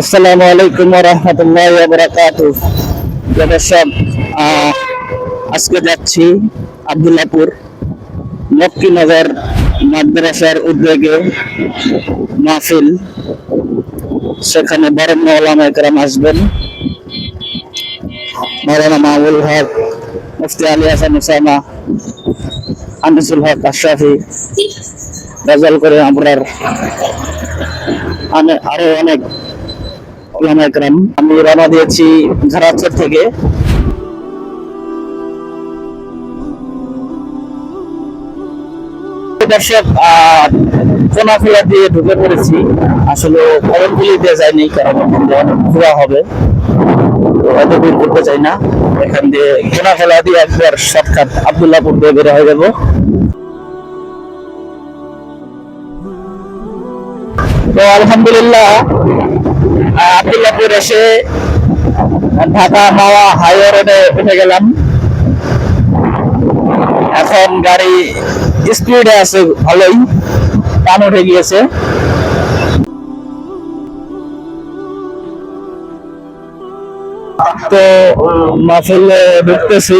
আসসালামু আলাইকুম রহমতুল্লাহ বরাকাত আজকে যাচ্ছি আবদুল্লাপুর মক্কিনগর মাদ্রাসার উদ্যোগে মাহফিল। সেখানে বরেণ্য ওলামা একরাম আসবেন। মৌলানা মাহবুল হক, মুফতি আলী হাসান উসামা, আনিসুল হক আশরাফি রেজাল করে আমরার আরও অনেক ওলামা একরাম আমি রওনা দিয়েছি ঘারাচর থেকে। দর্শক কোনাফিলা দিয়ে ঢুকে পড়েছি। আসলে করণগুলি দিয়ে যায়নি কারণ ঘোরা হবে। এত দূর করতে চাই না। এখান দিয়ে কোনাফেলা দিয়ে একবার শর্টকাট আবদুল্লাপুর দিয়ে বের হয়ে যাব। তো আলহামদুলিল্লাহ আবদুল্লাপুর এসে ঢাকা মাওয়া হাইওয়ে রোডে উঠে গেলাম। এখন গাড়ি স্পিডে আছে ভালোই টান উঠে গিয়েছে। তো মাহফিলে ঢুকতেছি।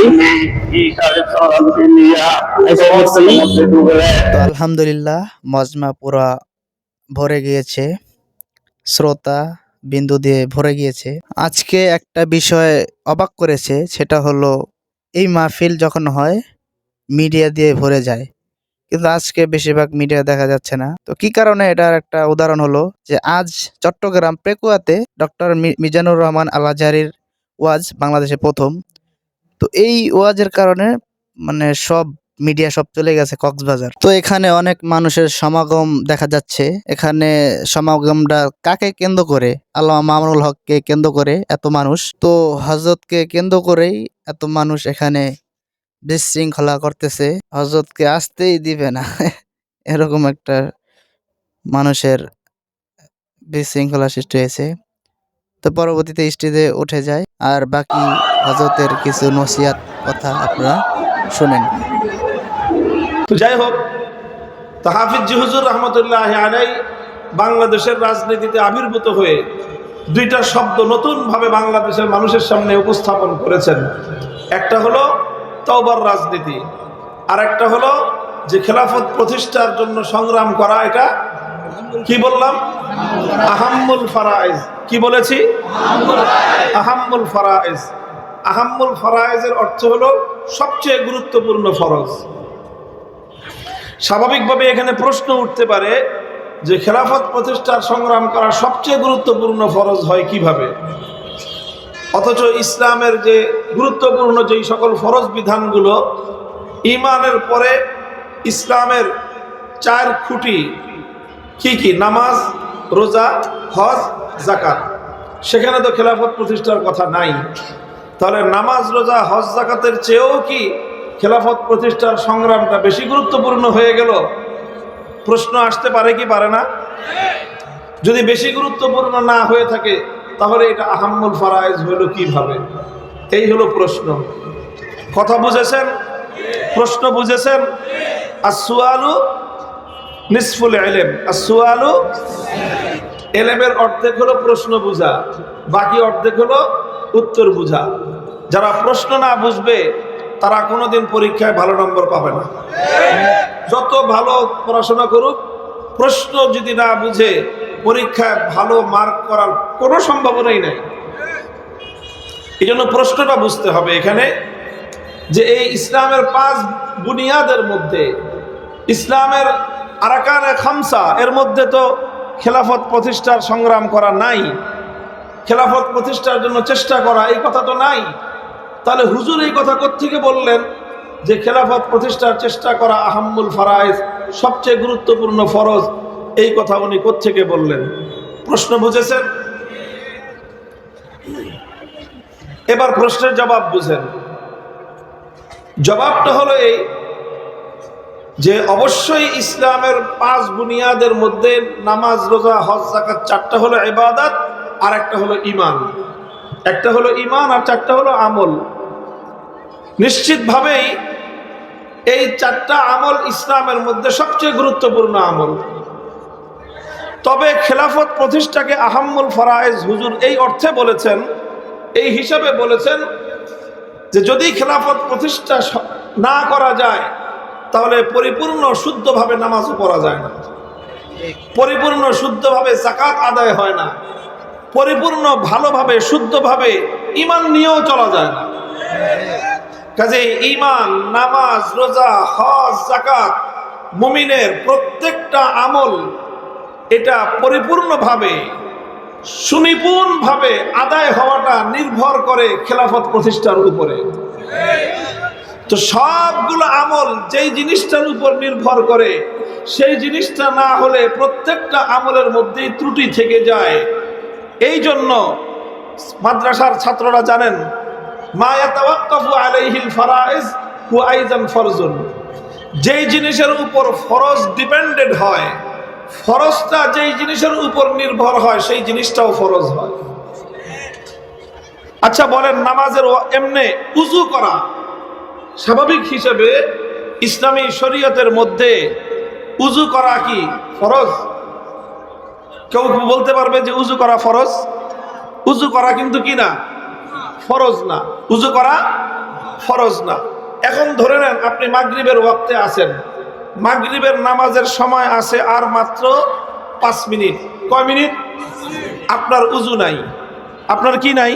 আলহামদুলিল্লাহ, মজমা পুরা ভরে গিয়েছে। শ্রোতা বিন্দু দিয়ে ভরে গিয়েছে। আজকে একটা বিষয় অবাক করেছে, সেটা হলো, এই মাহফিল যখন হয়, মিডিয়া দিয়ে ভরে যায়। কিন্তু আজকে বেশিরভাগ মিডিয়া দেখা যাচ্ছে না। তো কি কারণে এটার একটা উদাহরণ হলো, যে আজ চট্টগ্রাম পেকুয়াতে ডক্টর মিজানুর রহমান আলাজারির ওয়াজ বাংলাদেশে প্রথম। তো এই ওয়াজের কারণে মানে সব মিডিয়া সব চলে গেছে, কক্সবাজার। তো এখানে অনেক মানুষের সমাগম দেখা যাচ্ছে। এখানে সমাগমটা কাকে কেন্দ্র করে? আল্লাহ মামুনুল হককে কেন্দ্র করে এত মানুষ। তো হজরতকে কেন্দ্র করেই এত মানুষ এখানে বিশৃঙ্খলা করতেছে। হজরতকে আসতেই দিবে না। এরকম একটা মানুষের বিশৃঙ্খলা সৃষ্টি হয়েছে। তো পরবর্তীতে স্টেজে উঠে যায়। আর বাকি হজরতের কিছু নসিয়াত কথা আপনারা শুনেন। যাই হোক, তো হাফিজ জিহুজুর রহমতুল্লাহ আলাই বাংলাদেশের রাজনীতিতে আবির্ভূত হয়ে দুইটা শব্দ নতুনভাবে বাংলাদেশের মানুষের সামনে উপস্থাপন করেছেন। একটা হলো তওবার রাজনীতি আর একটা হলো যে খেলাফত প্রতিষ্ঠার জন্য সংগ্রাম করা, এটা কি বললাম? আহাম্মুল ফারাইজ কি বলেছি? আহাম্মুল ফারাইজ আহাম্মুল ফারাইজের অর্থ হলো সবচেয়ে গুরুত্বপূর্ণ ফরজ। স্বাভাবিকভাবে এখানে প্রশ্ন উঠতে পারে যে খেলাফত প্রতিষ্ঠার সংগ্রাম করা সবচেয়ে গুরুত্বপূর্ণ ফরজ হয় কীভাবে? অথচ ইসলামের যে গুরুত্বপূর্ণ যেই সকল ফরজ বিধানগুলো ইমানের পরে ইসলামের চার খুঁটি কি কি? নামাজ, রোজা, হজ জাকাত সেখানে তো খেলাফত প্রতিষ্ঠার কথা নাই। তাহলে নামাজ, রোজা, হজ জাকাতের চেয়েও কি খেলাফত প্রতিষ্ঠার সংগ্রামটা বেশি গুরুত্বপূর্ণ হয়ে গেল। প্রশ্ন আসতে পারে কি পারে না? যদি বেশি গুরুত্বপূর্ণ না হয়ে থাকে, তাহলে এটা আহাম্মুল ফারাইজ হইল কীভাবে? এই হলো প্রশ্ন। কথা বুঝেছেন? প্রশ্ন বুঝেছেন? আসুয়ালু নিসফুল এলেম আসুয়ালু এলেমের অর্ধেক হলো প্রশ্ন বুঝা, বাকি অর্ধেক হলো উত্তর বুঝা। যারা প্রশ্ন না বুঝবে তারা কোনোদিন পরীক্ষায় ভালো নম্বর পাবে না। যত ভালো পড়াশোনা করুক, প্রশ্ন যদি না বুঝে, পরীক্ষায় ভালো মার্ক করার কোনো সম্ভাবনাই নাই। এই জন্য প্রশ্নটা বুঝতে হবে এখানে যে এই ইসলামের পাঁচ বুনিয়াদের মধ্যে, ইসলামের আরাকানে খামসা, এর মধ্যে তো খেলাফত প্রতিষ্ঠার সংগ্রাম করা নাই। খেলাফত প্রতিষ্ঠার জন্য চেষ্টা করা, এই কথা তো নাই। তাহলে হুজুর এই কথা থেকে বললেন যে খেলাফত প্রতিষ্ঠার চেষ্টা করা আহাম্মুল ফারাইজ সবচেয়ে গুরুত্বপূর্ণ ফরজ? এই কথা উনি থেকে বললেন? প্রশ্ন বুঝেছেন? এবার প্রশ্নের জবাব বুঝেন। জবাবটা হলো এই যে অবশ্যই ইসলামের পাঁচ বুনিয়াদের মধ্যে নামাজ, রোজা, হজ জাকাত চারটা হলো ইবাদত আর একটা হলো ইমান একটা হলো ইমান আর চারটা হলো আমল। নিশ্চিতভাবেই এই চারটা আমল ইসলামের মধ্যে সবচেয়ে গুরুত্বপূর্ণ আমল। তবে খেলাফত প্রতিষ্ঠাকে আহাম্মুল ফরায়েজ হুজুর এই অর্থে বলেছেন, এই হিসাবে বলেছেন যে যদি খেলাফত প্রতিষ্ঠা না করা যায়, তাহলে পরিপূর্ণ শুদ্ধভাবে নামাজও পড়া যায় না। পরিপূর্ণ শুদ্ধভাবে জাকাত আদায় হয় না। পরিপূর্ণ ভালোভাবে, শুদ্ধভাবে ইমান নিয়েও চলা যায় না। কাজে ইমান নামাজ, রোজা, হজ জাকাত মুমিনের প্রত্যেকটা আমল এটা পরিপূর্ণভাবে, সুনিপুণভাবে আদায় হওয়াটা নির্ভর করে খেলাফত প্রতিষ্ঠার উপরে। তো সবগুলো আমল যেই জিনিসটার উপর নির্ভর করে, সেই জিনিসটা না হলে প্রত্যেকটা আমলের মধ্যেই ত্রুটি থেকে যায়। এই জন্য মাদ্রাসার ছাত্ররা জানেন মা ইয়াতাওয়াক্কাফু আলাইহিল ফারাইজ হু আইজান ফরজুন। যেই জিনিসের উপর ফরজ ডিপেন্ডেড হয়, ফরজটা যেই জিনিসের উপর নির্ভর হয়, সেই জিনিসটাও ফরজ হয়। আচ্ছা বলেন, নামাজের এমনে উজু করা স্বাভাবিক হিসেবে ইসলামী শরীয়তের মধ্যে উজু করা কি ফরজ? কেউ বলতে পারবে যে উজু করা ফরজ? উজু করা কিন্তু কি না? ফরজ না। উজু করা ফরজ না। এখন ধরে নেন আপনি মাগরিবের ওয়াক্তে আছেন। মাগরিবের নামাজের সময় আছে আর মাত্র পাঁচ মিনিট। কয় মিনিট? আপনার উজু নাই। আপনার কি নাই?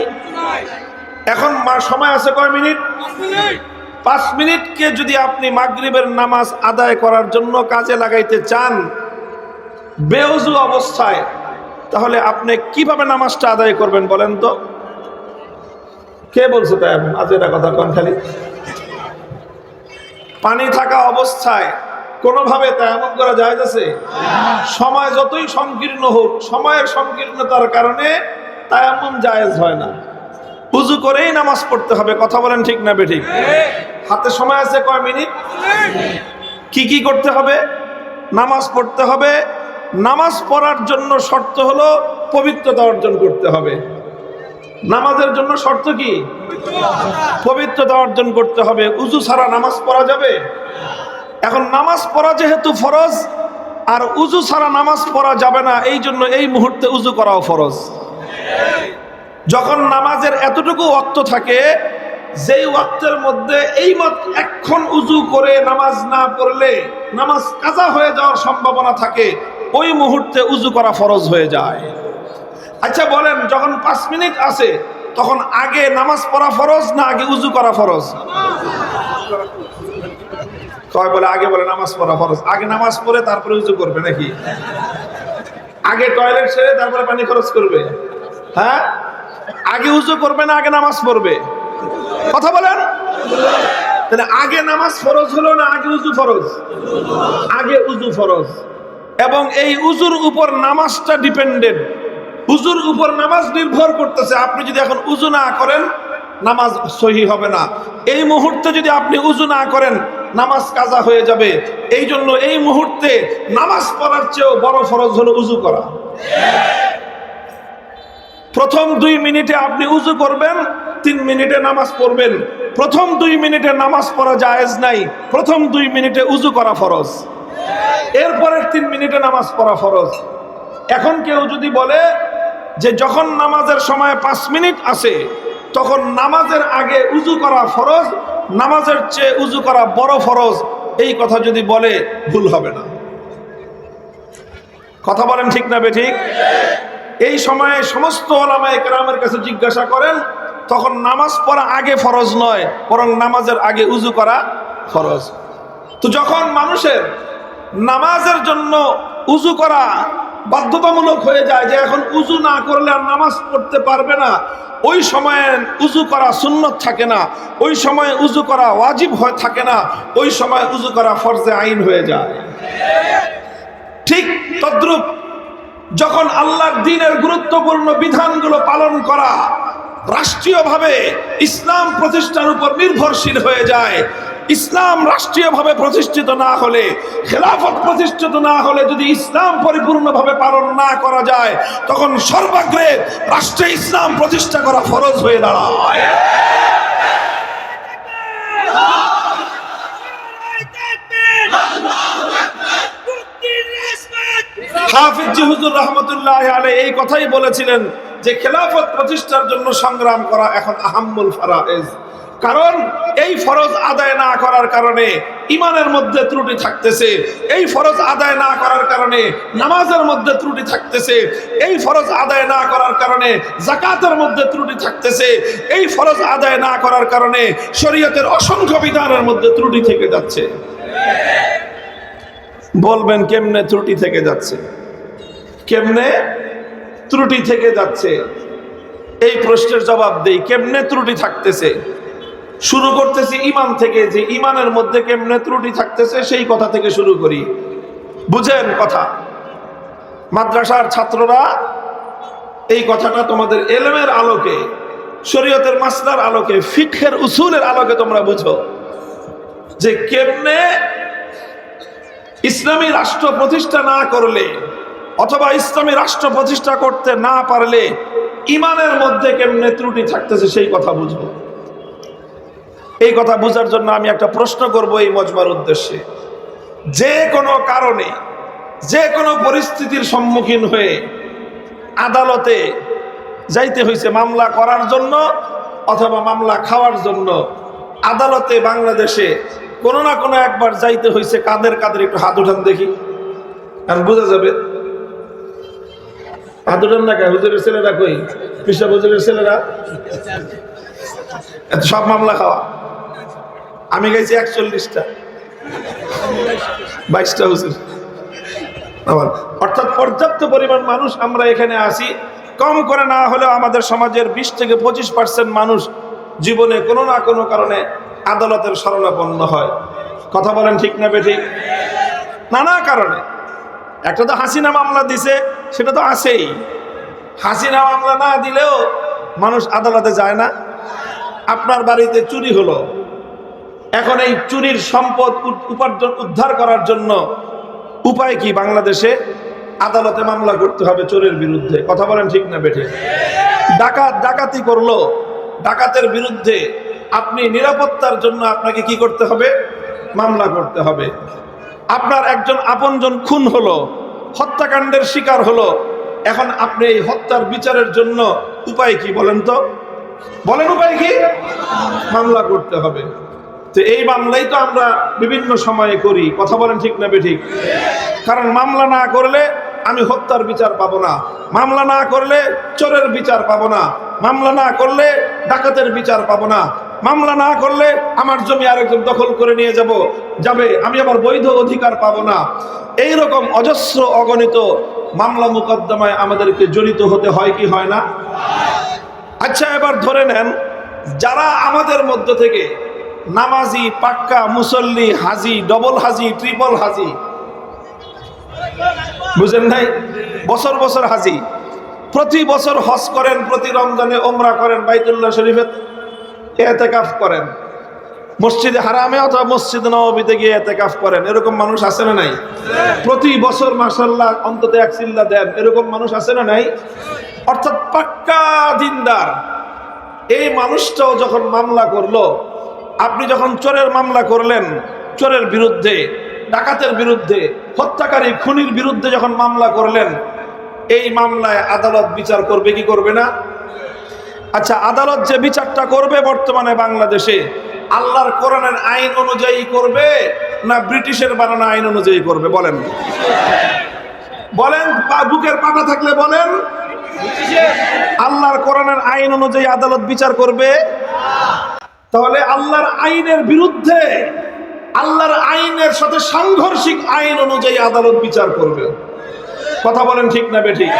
এখন সময় আছে কয় মিনিট। পাঁচ মিনিটকে যদি আপনি মাগরিবের নামাজ আদায় করার জন্য কাজে লাগাইতে চান, বেউজু অবস্থায়, তাহলে আপনি কীভাবে নামাজটা আদায় করবেন বলেন তো? কে বলছে তাই এখন আজ এটা কথা কন খালি। পানি থাকা অবস্থায় কোনোভাবে তেমন করা যায় যাচ্ছে সময় যতই সংকীর্ণ হোক, সময়ের সংকীর্ণতার কারণে তায়াম্মুম জায়েজ হয় না। উজু করেই নামাজ পড়তে হবে, কথা বলেন ঠিক না বেঠিক? হাতে সময় আছে কয় মিনিট? কি কি করতে হবে? নামাজ পড়তে হবে। নামাজ পড়ার জন্য শর্ত হলো পবিত্রতা অর্জন করতে হবে। নামাজের জন্য শর্ত কি? পবিত্রতা অর্জন করতে হবে। উজু ছাড়া নামাজ পড়া যাবে? এখন নামাজ পড়া যেহেতু ফরজ, আর উজু ছাড়া নামাজ পড়া যাবে না, এই জন্য এই মুহূর্তে উজু করাও ফরজ। যখন নামাজের এতটুকু ওয়াক্ত থাকে, যেই ওয়াক্তের মধ্যে এই মত এক্ষণ উজু করে নামাজ না পড়লে নামাজ কাজা হয়ে যাওয়ার সম্ভাবনা থাকে, ওই মুহূর্তে উজু করা ফরজ হয়ে যায়। আচ্ছা বলেন, যখন পাঁচ মিনিট আছে, তখন আগে নামাজ পড়া ফরজ না আগে উজু করা ফরজ? কয় বলে, আগে বলে নামাজ পড়া ফরজ। আগে নামাজ পড়ে তারপরে উজু করবে নাকি? আগে টয়লেট সেরে তারপরে পানি খরচ করবে। হ্যাঁ? আগে উজু করবে না আগে নামাজ পড়বে? কথা বলেন। তাহলে আগে নামাজ ফরজ হলো না আগে উজু ফরজ? আগে উজু ফরজ। এবং এই উজুর উপর নামাজটা ডিপেন্ডেন্ট উজুর উপর নামাজ নির্ভর করতেছে। আপনি যদি এখন উজু না করেন, নামাজ সহি হবে না। এই মুহূর্তে যদি আপনি উজু না করেন, নামাজ কাজা হয়ে যাবে। এই জন্য এই মুহূর্তে নামাজ পড়ার চেয়েও বড় ফরজ হলো উজু করা। প্রথম দুই মিনিটে আপনি উজু করবেন, তিন মিনিটে নামাজ পড়বেন। প্রথম দুই মিনিটে নামাজ পড়া জায়েজ নাই। প্রথম দুই মিনিটে উজু করা ফরজ। এরপরের তিন মিনিটে নামাজ পড়া ফরজ। এখন কেউ যদি বলে যে যখন নামাজের সময় পাঁচ মিনিট আসে তখন নামাজের আগে উজু করা ফরজ, নামাজের চেয়ে উজু করা বড় ফরজ, এই কথা যদি বলে, ভুল হবে না। কথা বলেন ঠিক না বে ঠিক? এই সময়ে সমস্ত ওলামায়ে কেরামের কাছে জিজ্ঞাসা করেন, তখন নামাজ পড়া আগে ফরজ নয়, বরং নামাজের আগে উজু করা ফরজ। তো যখন মানুষের নামাজের জন্য উজু করা বাধ্যতামূলক হয়ে যায় যে এখন উজু না করলে আর নামাজ পড়তে পারবে না। ওই সময়ে উজু করা সুন্নত থাকে না। ওই সময় উজু করা ওয়াজিব হয়ে থাকে না। ওই সময় উজু করা ফরজে আইন হয়ে যায়। ঠিক তদ্রুপ যখন আল্লাহর দিনের গুরুত্বপূর্ণ বিধানগুলো পালন করা রাষ্ট্রীয়ভাবে ইসলাম প্রতিষ্ঠার উপর নির্ভরশীল হয়ে যায় ইসলাম রাষ্ট্রীয়ভাবে প্রতিষ্ঠিত না হলে, খেলাফত প্রতিষ্ঠিত না হলে যদি ইসলাম পরিপূর্ণভাবে পালন না করা যায়, তখন সর্বাগ্রে রাষ্ট্রে ইসলাম প্রতিষ্ঠা করা ফরজ হয়ে দাঁড়ায়। রহমতুল্লাহ আলাই এই কথাই বলেছিলেন যে, খেলাফত প্রতিষ্ঠার জন্য সংগ্রাম করা এখন আহাম্মুল ফারায়েজ। কারণ এই ফরজ আদায় না করার কারণে ইমানের মধ্যে ত্রুটি থাকতেছে, এই ফরজ আদায় না করার কারণে নামাজের মধ্যে ত্রুটি থাকতেছে, এই ফরজ আদায় না করার কারণে জাকাতের মধ্যে ত্রুটি থাকতেছে, এই ফরজ আদায় না করার কারণে শরীয়তের অসংখ্য বিধানের মধ্যে ত্রুটি থেকে যাচ্ছে। বলবেন, কেমনে ত্রুটি থেকে যাচ্ছে? কেমনে ত্রুটি থেকে যাচ্ছে? এই প্রশ্নের জবাব দেই, কেমনে ত্রুটি থাকতেছে? শুরু করতেছি ইমান থেকে, যে ইমানের মধ্যে কেমনে ত্রুটি থাকতেছে সেই কথা থেকে শুরু করি। বুঝেন কথা? মাদ্রাসার ছাত্ররা এই কথাটা তোমাদের এলেমের আলোকে, শরীয়তের মাসলার আলোকে ফিখের উসুলের আলোকে তোমরা বুঝো। যে কেমনে ইসলামী রাষ্ট্র প্রতিষ্ঠা না করলে অথবা ইসলামী রাষ্ট্র প্রতিষ্ঠা করতে না পারলে ইমানের মধ্যে কেমনে ত্রুটি থাকতেছে সেই কথা বুঝব এই কথা বোঝার জন্য আমি একটা প্রশ্ন করব এই মজমার উদ্দেশ্যে। যে কোনো কারণে, যে কোনো পরিস্থিতির সম্মুখীন হয়ে আদালতে যাইতে হয়েছে মামলা করার জন্য অথবা মামলা খাওয়ার জন্য, আদালতে বাংলাদেশে কোনো না কোনো একবার যাইতে হয়েছে, কাদের কাদের একটু হাত উঠান দেখি। কারণ বোঝা যাবে, হাত উঠান না হুজুরের ছেলেরা কই? পিসা হুজুরের ছেলেরা? সব মামলা খাওয়া। আমি গেছি একচল্লিশটা। বাইশটা হুজুর। আমার অর্থাৎ পর্যাপ্ত পরিমাণ মানুষ আমরা এখানে আসি কম করে না হলেও আমাদের সমাজের বিশ থেকে পঁচিশ পার্সেন্ট মানুষ জীবনে কোনো না কোনো কারণে আদালতের শরণাপন্ন হয়। কথা বলেন ঠিক না বেঠিক? নানা কারণে। একটা তো হাসিনা মামলা দিছে, সেটা তো আছেই। হাসিনা মামলা না দিলেও মানুষ আদালতে যায় না। আপনার বাড়িতে চুরি হলো। এখন এই চুরির সম্পদ উপার্জন উদ্ধার করার জন্য উপায় কি বাংলাদেশে? আদালতে মামলা করতে হবে চোরের বিরুদ্ধে। কথা বলেন ঠিক না বেঠে? ডাকাত ডাকাতি করল। ডাকাতের বিরুদ্ধে আপনি নিরাপত্তার জন্য আপনাকে কি করতে হবে? মামলা করতে হবে। আপনার একজন আপনজন খুন হলো, হত্যাকাণ্ডের শিকার হলো। এখন আপনি এই হত্যার বিচারের জন্য উপায় কি বলেন তো? বলেন উপায় কি? মামলা করতে হবে। তো এই মামলাই তো আমরা বিভিন্ন সময়ে করি। কথা বলেন ঠিক না বেঠিক? কারণ মামলা না করলে আমি হত্যার বিচার পাবো না। মামলা না করলে চোরের বিচার পাবো না। মামলা না করলে ডাকাতের বিচার পাবো না। মামলা না করলে আমার জমি আরেকজন দখল করে নিয়ে যাব, যাবে। আমি আবার বৈধ অধিকার পাবো না। এই রকম অজস্র অগণিত মামলা মোকদ্দমায় আমাদেরকে জড়িত হতে হয় কি হয় না? আচ্ছা এবার ধরে নেন, যারা আমাদের মধ্য থেকে নামাজি, পাক্কা, মুসল্লি, হাজি, ডবল হাজি, ট্রিপল হাজি। বুঝেন নাই? বছর বছর হাজি। প্রতি বছর হজ করেন, প্রতি রমজানে ওমরা করেন, বাইতুল্লাহ শরীফে এতেকাফ করেন। মসজিদে হারামে অথবা মসজিদ নবীতে গিয়ে এতেকাফ করেন। এরকম মানুষ আছে না নাই? প্রতি বছর মাসাল্লাহ অন্তত এক চিল্লা দেন। এরকম মানুষ আছে না নাই? অর্থাৎ পাক্কা দিনদার। এই মানুষটাও যখন মামলা করল আপনি যখন চোরের মামলা করলেন, চোরের বিরুদ্ধে, ডাকাতের বিরুদ্ধে, হত্যাকারী খুনির বিরুদ্ধে যখন মামলা করলেন, এই মামলায় আদালত বিচার করবে, কি করবে না? আচ্ছা আদালত যে বিচারটা করবে বর্তমানে বাংলাদেশে, আল্লাহর কোরআনের আইন অনুযায়ী করবে না ব্রিটিশের বানানো আইন অনুযায়ী করবে? বলেন। বলেন বুকের পাটা থাকলে বলেন। আল্লাহর কোরআনের আইন অনুযায়ী আদালত বিচার করবে? তাহলে আল্লাহর আইনের বিরুদ্ধে, আল্লাহর আইনের সাথে সাংঘর্ষিক আইন অনুযায়ী আদালত বিচার করবে। কথা বলেন ঠিক না বেঠিক